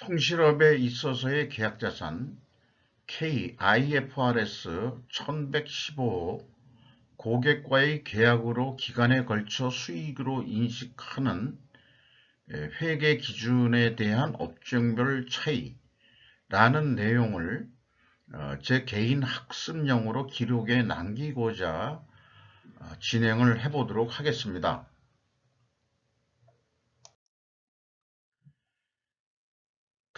통실업에 있어서의 계약자산 KIFRS 1115 고객과의 계약으로 기간에 걸쳐 수익으로 인식하는 회계 기준에 대한 업종별 차이라는 내용을 어, 제 개인 학습용으로 기록에 남기고자 어, 진행을 해보도록 하겠습니다.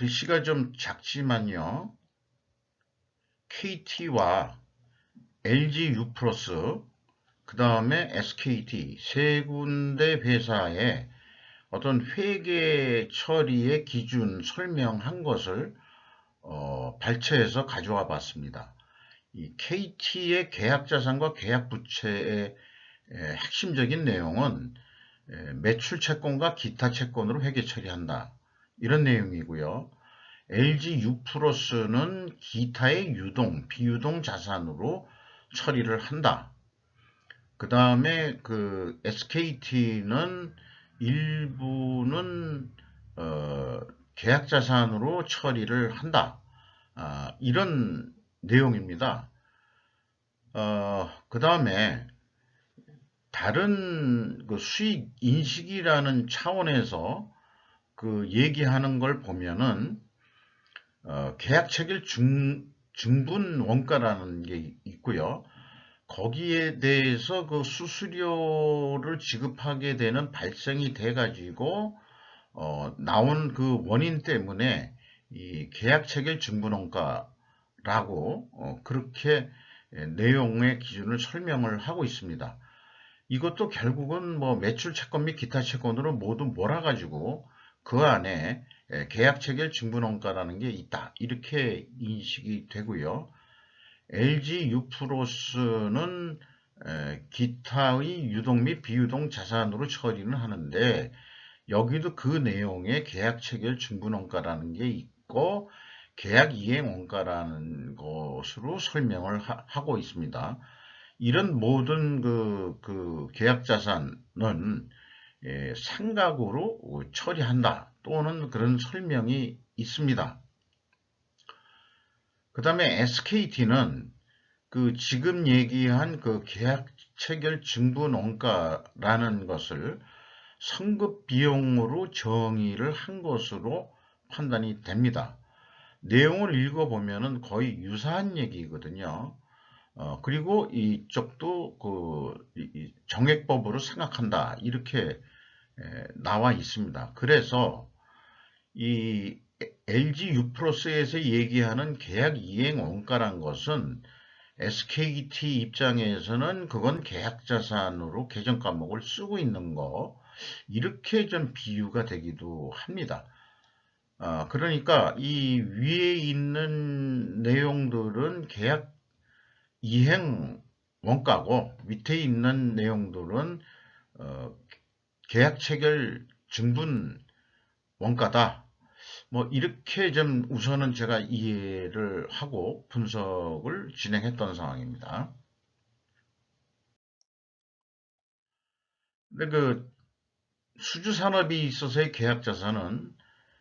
글씨가 좀 작지만요. KT와 LG U+, 그 다음에 SKT 세 군데 회사의 어떤 회계 처리의 기준 설명한 것을 어, 발췌해서 가져와 봤습니다. 이 KT의 계약자산과 계약부채의 핵심적인 내용은 매출 채권과 기타 채권으로 회계 처리한다. 이런 내용이고요. LG U+는 기타의 유동, 비유동 자산으로 처리를 한다. 그 다음에 그 SKT는 일부는 어, 계약 자산으로 처리를 한다. 아, 이런 내용입니다. 어, 그 다음에 다른 그 수익 인식이라는 차원에서 그 얘기하는 걸 보면은 어, 계약 체결 중, 중분 원가라는 게 있고요. 거기에 대해서 그 수수료를 지급하게 되는 발생이 돼 가지고 어, 나온 그 원인 때문에 이 계약 체결 중분 원가라고 어, 그렇게 내용의 기준을 설명을 하고 있습니다. 이것도 결국은 뭐 매출 채권 및 기타 채권으로 모두 몰아가지고 그 안에 계약 체결 증분원가라는 게 있다. 이렇게 인식이 되고요. LG U+는 기타의 유동 및 비유동 자산으로 처리는 하는데 여기도 그 내용에 계약 체결 증분원가라는 게 있고 계약 이행 원가라는 것으로 설명을 하, 고 있습니다. 이런 모든 그, 그 계약 자산은 예, 생각으로 처리한다 또는 그런 설명이 있습니다. 그 다음에 SKT는 그 지금 얘기한 그 계약 체결 증분 원가라는 것을 성급 비용으로 정의를 한 것으로 판단이 됩니다. 내용을 읽어보면 거의 유사한 얘기거든요. 어, 그리고 이쪽도 그 정액법으로 생각한다. 이렇게 나와 있습니다. 그래서 이 LG U+에서 얘기하는 계약 이행 원가란 것은 SKT 입장에서는 그건 계약 자산으로 계정 과목을 쓰고 있는 거 이렇게 좀 비유가 되기도 합니다. 아, 그러니까 이 위에 있는 내용들은 계약 이행 원가고 밑에 있는 내용들은 어, 계약 체결 증분 원가다. 뭐 이렇게 좀 우선은 제가 이해를 하고 분석을 진행했던 상황입니다. 근데 그 수주 산업이 있어서의 계약 자산은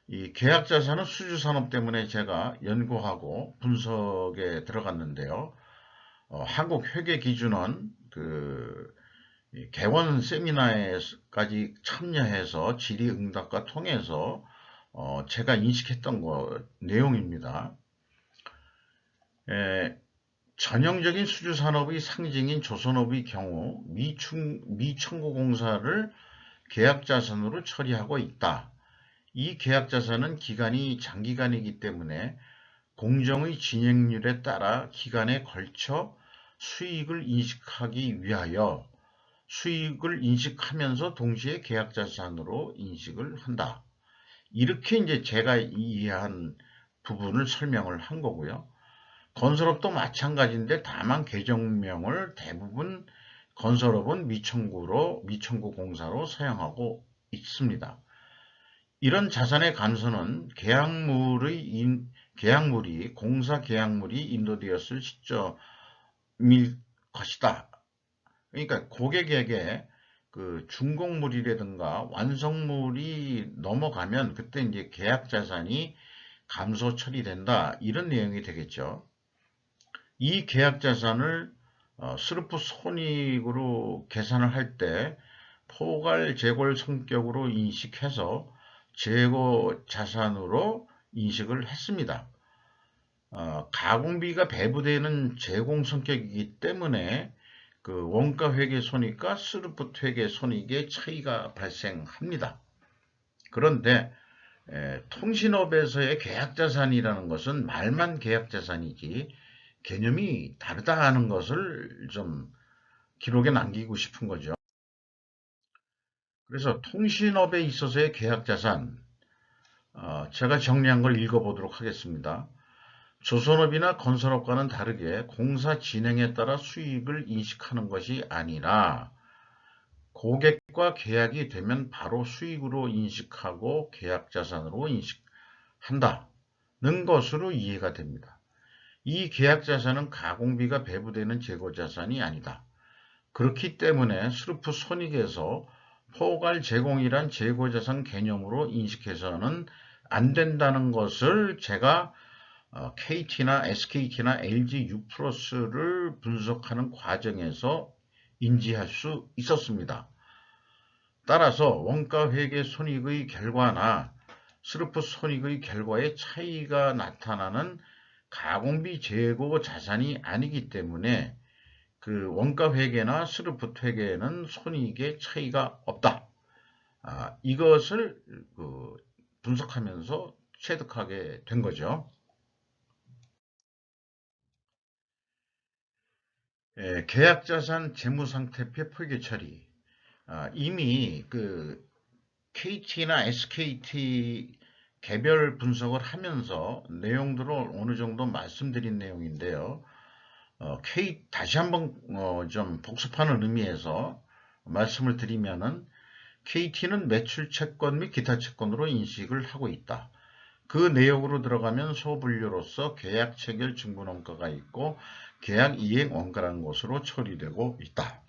이 계약 자산은 수주 산업 때문에 제가 연구하고 분석에 들어갔는데요. 어, 한국 회계 기준원 그 개원 세미나에까지 참여해서 질의응답과 통해서 어, 제가 인식했던 거 내용입니다. 에, 전형적인 수주산업의 상징인 조선업의 경우 미충, 미청구공사를 계약자산으로 처리하고 있다. 이 계약자산은 기간이 장기간이기 때문에 공정의 진행률에 따라 기간에 걸쳐 수익을 인식하기 위하여 수익을 인식하면서 동시에 계약자산으로 인식을 한다. 이렇게 이제 제가 이해한 부분을 설명을 한 거고요. 건설업도 마찬가지인데 다만 계정명을 대부분 건설업은 미청구로 미청구 공사로 사용하고 있습니다. 이런 자산의 감소는 계약물의 인, 계약물이 공사 계약물이 인도되었을 시점일 것이다. 그러니까 고객에게 그 준공물이라든가 완성물이 넘어가면 그때 이제 계약 자산이 감소 처리된다. 이런 내용이 되겠죠. 이 계약 자산을 어, 스루프 손익으로 계산을 할 때 포괄 재골 성격으로 인식해서 재고 자산으로 인식을 했습니다. 어, 가공비가 배부되는 제공 성격이기 때문에 그 원가 회계 손익과 스루프 회계 손익의 차이가 발생합니다. 그런데 에, 통신업에서의 계약자산이라는 것은 말만 계약자산이지 개념이 다르다 하는 것을 좀 기록에 남기고 싶은 거죠. 그래서 통신업에 있어서의 계약자산 어, 제가 정리한 걸 읽어보도록 하겠습니다. 조선업이나 건설업과는 다르게 공사 진행에 따라 수익을 인식하는 것이 아니라 고객과 계약이 되면 바로 수익으로 인식하고 계약 자산으로 인식한다는 것으로 이해가 됩니다. 이 계약 자산은 가공비가 배부되는 재고 자산이 아니다. 그렇기 때문에 스루프 손익에서 포괄 제공이란 재고 자산 개념으로 인식해서는 안 된다는 것을 제가 KT나 SKT나 LG U+를 분석하는 과정에서 인지할 수 있었습니다. 따라서 원가 회계 손익의 결과나 스루프 손익의 결과에 차이가 나타나는 가공비 재고 자산이 아니기 때문에 그 원가 회계나 스루프 회계에는 손익의 차이가 없다. 아, 이것을 그 분석하면서 체득하게 된 거죠. 예, 계약자산 재무상태표 표기 처리. 아, 이미 그 KT나 SKT 개별 분석을 하면서 내용들을 어느 정도 말씀드린 내용인데요. 어, K 다시 한번 어, 좀 복습하는 의미에서 말씀을 드리면은 KT는 매출 채권 및 기타 채권으로 인식을 하고 있다. 그 내역으로 들어가면 소분류로서 계약 체결 증분 원가가 있고 계약 이행 원가라는 것으로 처리되고 있다.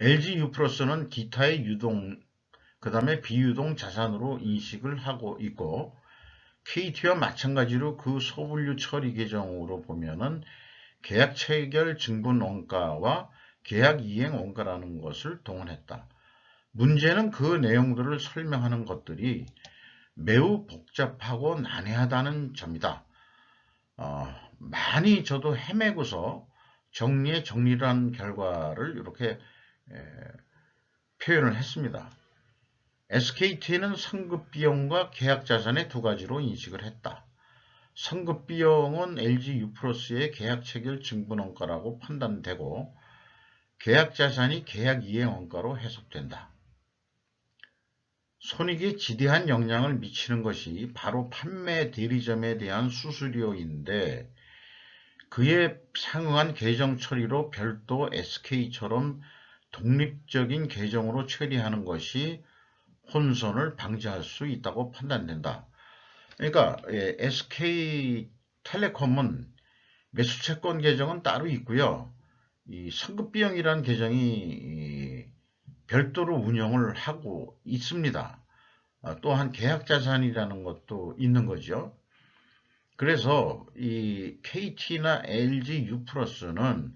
LG U+는 기타의 유동, 그 다음에 비유동 자산으로 인식을 하고 있고 KT와 마찬가지로 그 소분류 처리 계정으로 보면은 계약 체결 증분 원가와 계약 이행 원가라는 것을 동원했다. 문제는 그 내용들을 설명하는 것들이 매우 복잡하고 난해하다는 점이다. 어, 많이 저도 헤매고서 정리에 정리를 한 결과를 이렇게 에, 표현을 했습니다. SKT는 성급 비용과 계약 자산의 두 가지로 인식을 했다. 성급 비용은 LG U+의 계약 체결 증분 원가라고 판단되고 계약 자산이 계약 이행 원가로 해석된다. 손익에 지대한 영향을 미치는 것이 바로 판매 대리점에 대한 수수료인데 그에 상응한 계정 처리로 별도 SK처럼 독립적인 계정으로 처리하는 것이 혼선을 방지할 수 있다고 판단된다. 그러니까 SK텔레콤은 매수채권 계정은 따로 있고요. 이 성급비용이라는 계정이 별도로 운영을 하고 있습니다. 아, 또한 계약자산이라는 것도 있는 거죠. 그래서 이 KT나 LG U+는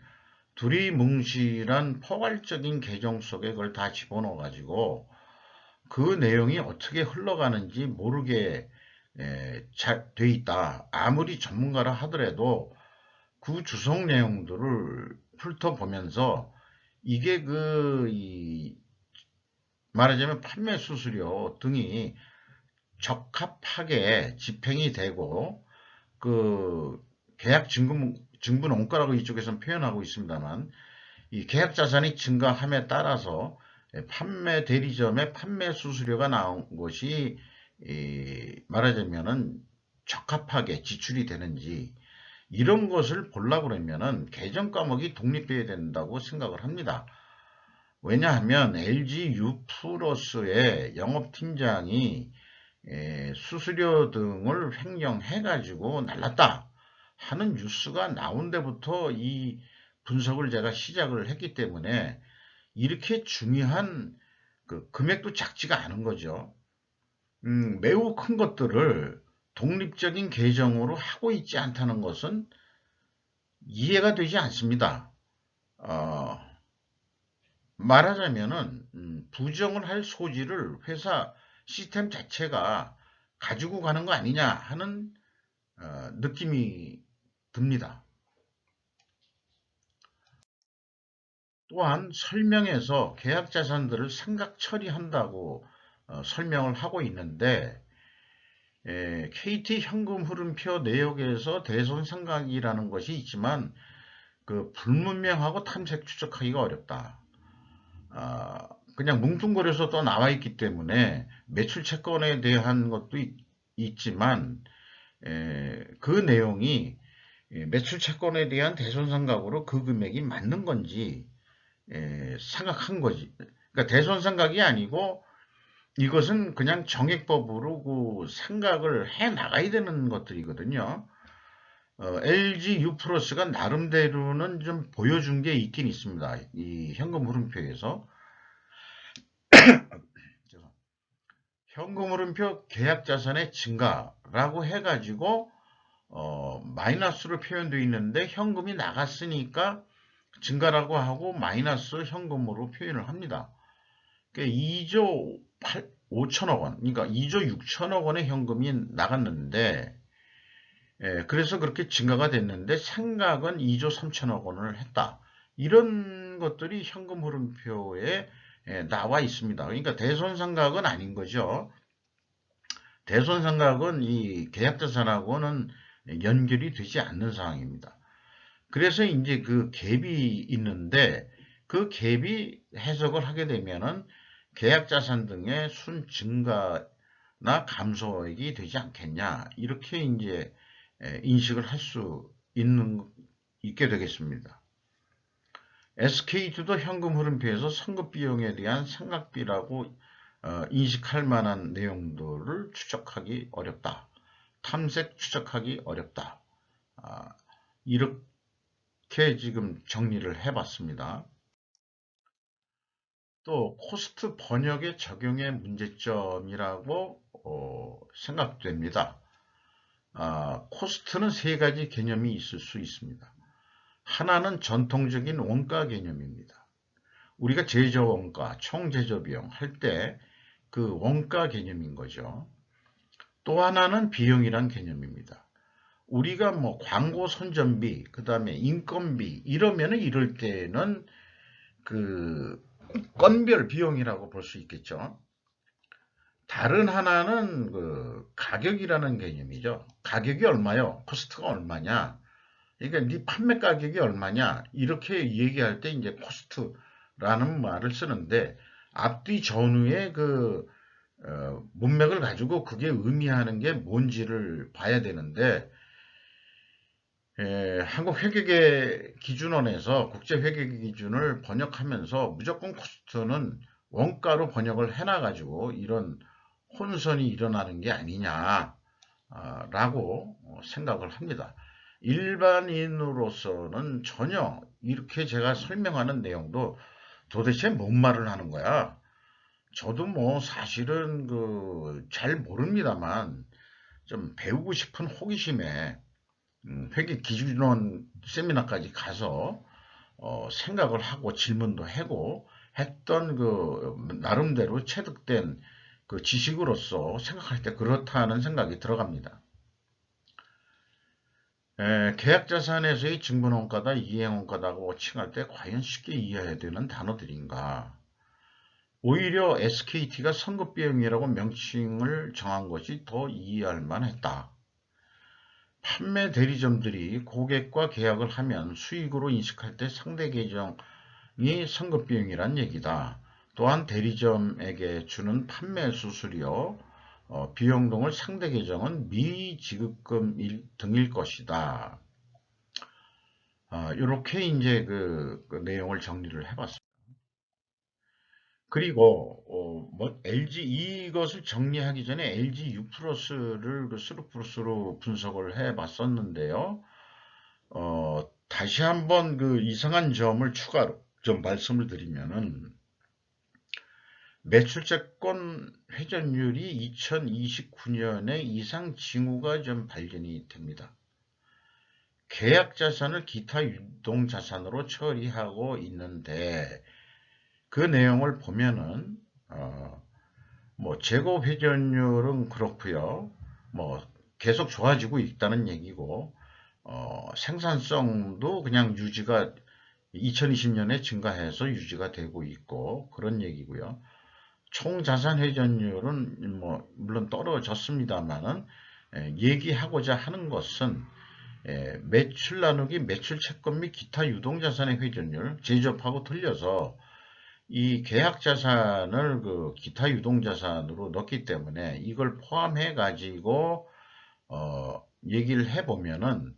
둘이 뭉실한 포괄적인 계정 속에 그걸 다 집어넣어 가지고 그 내용이 어떻게 흘러가는지 모르게 돼 있다. 아무리 전문가라 하더라도 그 주석 내용들을 훑어보면서 이게 그 말하자면 판매 수수료 등이 적합하게 집행이 되고 그 계약 증분, 증분 원가라고 이쪽에서는 표현하고 있습니다만 이 계약 자산이 증가함에 따라서 판매 대리점의 판매 수수료가 나온 것이 말하자면은 적합하게 지출이 되는지 이런 것을 보려고 그러면은 계정 과목이 독립해야 된다고 생각을 합니다. 왜냐하면 LG U+의 영업팀장이 수수료 등을 횡령해 가지고 날랐다 하는 뉴스가 나온 데부터 이 분석을 제가 시작을 했기 때문에 이렇게 중요한 그 금액도 작지가 않은 거죠. 음, 매우 큰 것들을 독립적인 계정으로 하고 있지 않다는 것은 이해가 되지 않습니다. 어, 말하자면은 음, 부정을 할 소지를 회사 시스템 자체가 가지고 가는 거 아니냐 하는 어, 느낌이 듭니다. 또한 설명에서 계약 자산들을 생각 처리한다고 어, 설명을 하고 있는데 에, KT 현금 흐름표 내역에서 대손 생각이라는 것이 있지만 그 불문명하고 탐색 추적하기가 어렵다. 아, 그냥 뭉뚱그려서 또 나와 있기 때문에 매출 채권에 대한 것도 있, 지만 그 내용이 매출 채권에 대한 대손 상각으로 그 금액이 맞는 건지 에, 생각한 거지. 그러니까 대손 상각이 아니고 이것은 그냥 정액법으로 그 생각을 해 나가야 되는 것들이거든요. 어, LG U 플러스가 나름대로는 좀 보여준 게 있긴 있습니다. 이 현금 흐름표에서. 현금 흐름표 계약 자산의 증가라고 해가지고 어, 마이너스로 표현되어 있는데 현금이 나갔으니까 증가라고 하고 마이너스 현금으로 표현을 합니다. 그러니까 2조 8, 5천억 원, 그러니까 2조 6천억 원의 현금이 나갔는데 예, 그래서 그렇게 증가가 됐는데 생각은 2조 3천억 원을 했다. 이런 것들이 현금 흐름표에 예, 나와 있습니다. 그러니까 대손 상각은 아닌 거죠. 대손 상각은 이 계약자산하고는 연결이 되지 않는 상황입니다. 그래서 이제 그 갭이 있는데 그 갭이 해석을 하게 되면은 계약자산 등의 순 증가나 감소액이 되지 않겠냐 이렇게 이제 인식을 할 수 있는 있게 되겠습니다. SKT도 현금 흐름표에서 선급 비용에 대한 생각비라고 어, 인식할 만한 내용들을 추적하기 어렵다. 탐색 추적하기 어렵다. 아, 이렇게 지금 정리를 해봤습니다. 또 코스트 번역의 적용의 문제점이라고 어, 생각됩니다. 아, 코스트는 세 가지 개념이 있을 수 있습니다. 하나는 전통적인 원가 개념입니다. 우리가 제조 원가, 총제조 비용 할 때 그 원가 개념인 거죠. 또 하나는 비용이란 개념입니다. 우리가 뭐 광고 선전비, 그 다음에 인건비 이러면은 이럴 때는 그 건별 비용이라고 볼 수 있겠죠. 다른 하나는 그 가격이라는 개념이죠. 가격이 얼마요? 코스트가 얼마냐? 그러니까 네 판매 가격이 얼마냐? 이렇게 얘기할 때 이제 코스트라는 말을 쓰는데 앞뒤 전후의 그 어, 문맥을 가지고 그게 의미하는 게 뭔지를 봐야 되는데 에, 한국 회계계 기준원에서 국제 회계계 기준을 번역하면서 무조건 코스트는 원가로 번역을 해놔가지고 이런 혼선이 일어나는 게 아니냐라고 어, 생각을 합니다. 일반인으로서는 전혀 이렇게 제가 설명하는 내용도 도대체 뭔 말을 하는 거야? 저도 뭐 사실은 그 잘 모릅니다만 좀 배우고 싶은 호기심에 음, 회계 기준원 세미나까지 가서 어, 생각을 하고 질문도 하고 했던 그 나름대로 체득된 그 지식으로서 생각할 때 그렇다는 생각이 들어갑니다. 에, 계약자산에서의 증분원가다 이행원가다고 칭할 때 과연 쉽게 이해해야 되는 단어들인가? 오히려 SKT가 선급비용이라고 명칭을 정한 것이 더 이해할 만했다. 판매 대리점들이 고객과 계약을 하면 수익으로 인식할 때 상대 계정이 선급비용이란 얘기다. 또한 대리점에게 주는 판매 수수료, 어, 비용 등을 상대 계정은 미지급금 등일 것이다. 이렇게 아, 이제 그, 그, 내용을 정리를 해봤습니다. 그리고 어, 뭐 LG 이것을 정리하기 전에 LG U 플러스를 그 스루 플러스로 분석을 해봤었는데요. 어, 다시 한번 그 이상한 점을 추가로 좀 말씀을 드리면은 매출채권 회전율이 2029년에 이상 징후가 좀 발견이 됩니다. 계약 자산을 기타 유동 자산으로 처리하고 있는데 그 내용을 보면은 어, 뭐 재고 회전율은 그렇고요. 뭐 계속 좋아지고 있다는 얘기고 어, 생산성도 그냥 유지가 2020년에 증가해서 유지가 되고 있고 그런 얘기고요. 총 자산 회전율은 뭐 물론 떨어졌습니다만은 에, 얘기하고자 하는 것은 에, 매출 나누기 매출 채권 및 기타 유동 자산의 회전율 제조업하고 틀려서 이 계약 자산을 그 기타 유동 자산으로 넣기 때문에 이걸 포함해 가지고 어, 얘기를 해 보면은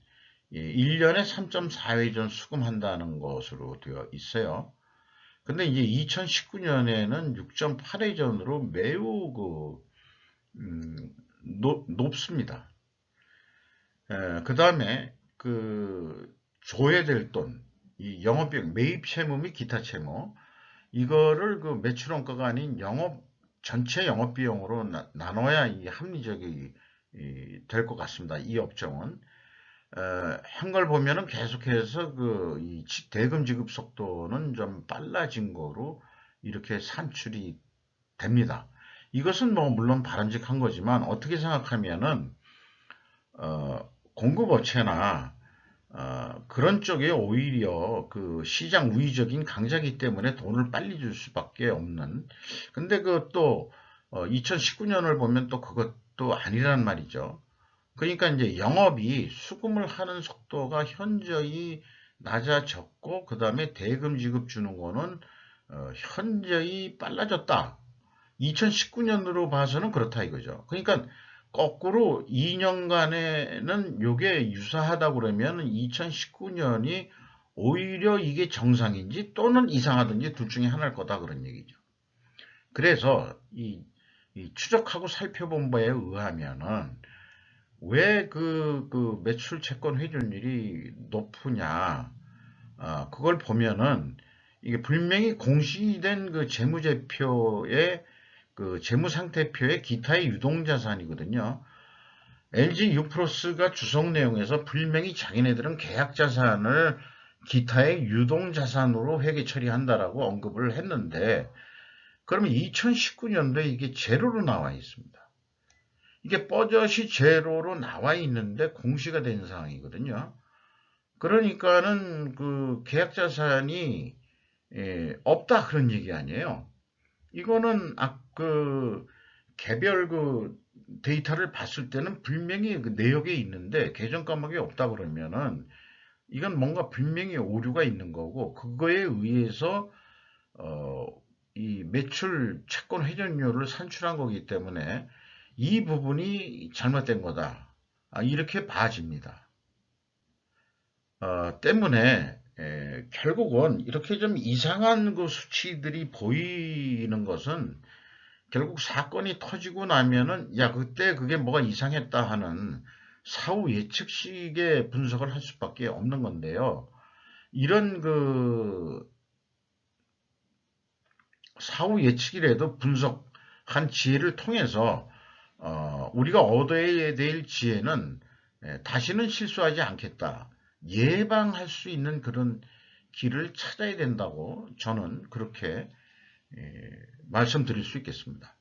1년에 3.4회전 수금한다는 것으로 되어 있어요. 근데 이제 2019년에는 6.8회전으로 매우 그, 음, 높, 높습니다. 그 다음에 그 조회될 돈, 이 영업비용, 매입 채무 및 기타 채무, 이거를 그 매출원가가 아닌 영업, 전체 영업비용으로 나, 나눠야 이 합리적이 될 것 같습니다. 이 업종은. 어, 한걸 보면은 계속해서 그 대금 지급 속도는 좀 빨라진 거로 이렇게 산출이 됩니다. 이것은 뭐 물론 바람직한 거지만 어떻게 생각하면은 어, 공급업체나 어, 그런 쪽에 오히려 그 시장 우위적인 강자기 때문에 돈을 빨리 줄 수밖에 없는 근데 그또 어, 2019년을 보면 또 그것도 아니란 말이죠. 그러니까 이제 영업이 수금을 하는 속도가 현저히 낮아졌고 그 다음에 대금 지급 주는 거는 어, 현저히 빨라졌다. 2019년으로 봐서는 그렇다 이거죠. 그러니까 거꾸로 2년간에는 요게 유사하다 그러면 2019년이 오히려 이게 정상인지 또는 이상하든지 둘 중에 하나일 거다 그런 얘기죠. 그래서 이, 이 추적하고 살펴본 바에 의하면은 왜 그 그 매출 채권 회전율이 높으냐? 아, 그걸 보면은 이게 분명히 공시된 그 재무제표의 그 재무상태표의 기타의 유동자산이거든요. LG 유프로스가 주석 내용에서 분명히 자기네들은 계약자산을 기타의 유동자산으로 회계 처리한다라고 언급을 했는데 그러면 2019년도에 이게 제로로 나와 있습니다. 이게 뻐젓이 제로로 나와 있는데 공시가 된 상황이거든요. 그러니까는 그 계약자산이 예, 없다 그런 얘기 아니에요. 이거는 아, 그 개별 그 데이터를 봤을 때는 분명히 그 내역에 있는데 계정 까먹이 없다 그러면은 이건 뭔가 분명히 오류가 있는 거고 그거에 의해서 어, 이 매출 채권 회전율을 산출한 거기 때문에 이 부분이 잘못된 거다. 아, 이렇게 봐집니다. 어, 때문에 에, 결국은 이렇게 좀 이상한 그 수치들이 보이는 것은 결국 사건이 터지고 나면은 야 그때 그게 뭐가 이상했다 하는 사후 예측식의 분석을 할 수밖에 없는 건데요. 이런 그 사후 예측이라도 분석한 지혜를 통해서 어, 우리가 얻어야 될 지혜는 에, 다시는 실수하지 않겠다. 예방할 수 있는 그런 길을 찾아야 된다고 저는 그렇게 에, 말씀드릴 수 있겠습니다.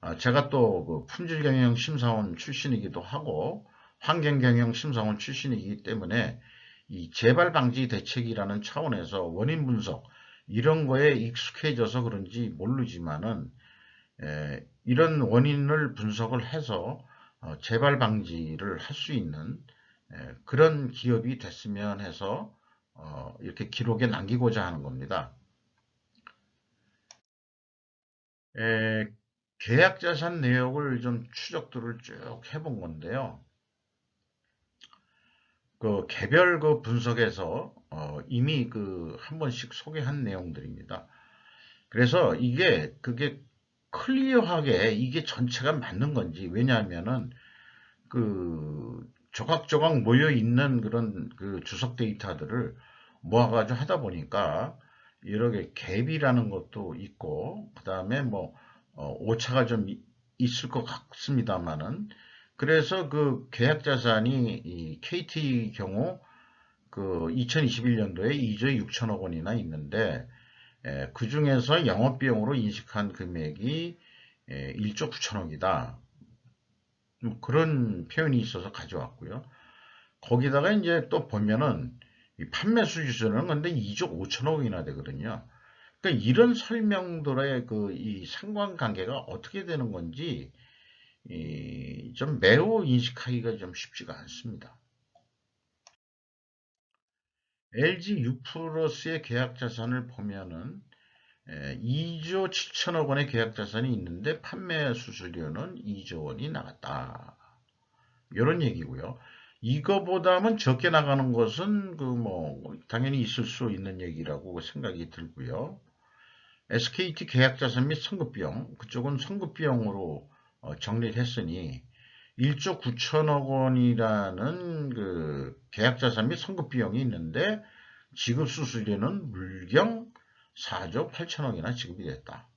아, 제가 또 그 품질경영 심사원 출신이기도 하고 환경경영 심사원 출신이기 때문에 이 재발 방지 대책이라는 차원에서 원인 분석 이런 거에 익숙해져서 그런지 모르지만은 에, 이런 원인을 분석을 해서 어, 재발 방지를 할 수 있는 에, 그런 기업이 됐으면 해서 어, 이렇게 기록에 남기고자 하는 겁니다. 에, 계약자산 내역을 좀 추적들을 쭉 해본 건데요. 그 개별 그 분석에서 어, 이미 그 한 번씩 소개한 내용들입니다. 그래서 이게 그게 클리어하게 이게 전체가 맞는 건지 왜냐하면은 그 조각조각 모여 있는 그런 그 주석 데이터들을 모아가지고 하다 보니까 개 갭이라는 것도 있고 그 다음에 뭐 어, 오차가 좀 이- 있을 것 같습니다만은 그래서 그 계약 자산이 이 KT 경우 그 2021년도에 2조 6천억 원이나 있는데 에, 그 중에서 영업비용으로 인식한 금액이 에, 1조 9천억이다. 뭐 그런 표현이 있어서 가져왔고요. 거기다가 이제 또 보면은 이 판매 수주는 근데 2조 5천억이나 되거든요. 그러니까 이런 설명들의 그 이 상관관계가 어떻게 되는 건지 이좀 매우 인식하기가 좀 쉽지가 않습니다. LG U+의 계약 자산을 보면은 에, 2조 7천억 원의 계약 자산이 있는데 판매 수수료는 2조 원이 나갔다. 이런 얘기고요. 이거보다는 적게 나가는 것은 그 뭐 당연히 있을 수 있는 얘기라고 생각이 들고요. SKT 계약 자산 및 선급 비용 그쪽은 선급 비용으로 어, 정리를 했으니 1조 9천억 원이라는 그 계약 자산 및 선급 비용이 있는데 지급 수수료는 물경 4조 8천억이나 지급이 됐다.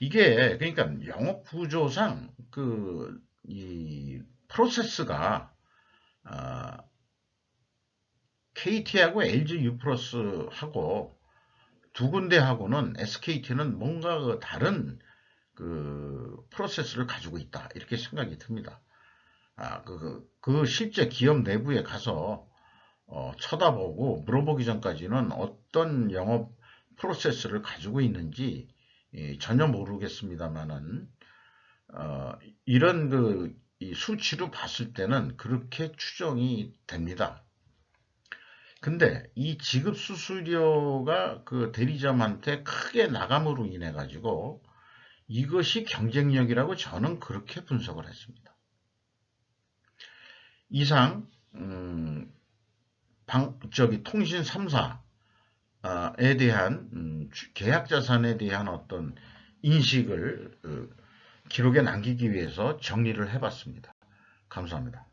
이게 그러니까 영업 구조상 그 이 프로세스가 아, KT하고 LG U+하고 두 군데하고는 SKT는 뭔가 그 다른 그 프로세스를 가지고 있다 이렇게 생각이 듭니다. 아, 그, 그, 그 실제 기업 내부에 가서 어, 쳐다보고 물어보기 전까지는 어떤 영업 프로세스를 가지고 있는지 예, 전혀 모르겠습니다만은 어, 이런 그이 수치로 봤을 때는 그렇게 추정이 됩니다. 근데 이 지급 수수료가 그 대리점한테 크게 나감으로 인해 가지고 이것이 경쟁력이라고 저는 그렇게 분석을 했습니다. 이상 음, 방, 저기 통신 3사에 대한 음, 주- 계약 자산에 대한 어떤 인식을 어, 기록에 남기기 위해서 정리를 해봤습니다. 감사합니다.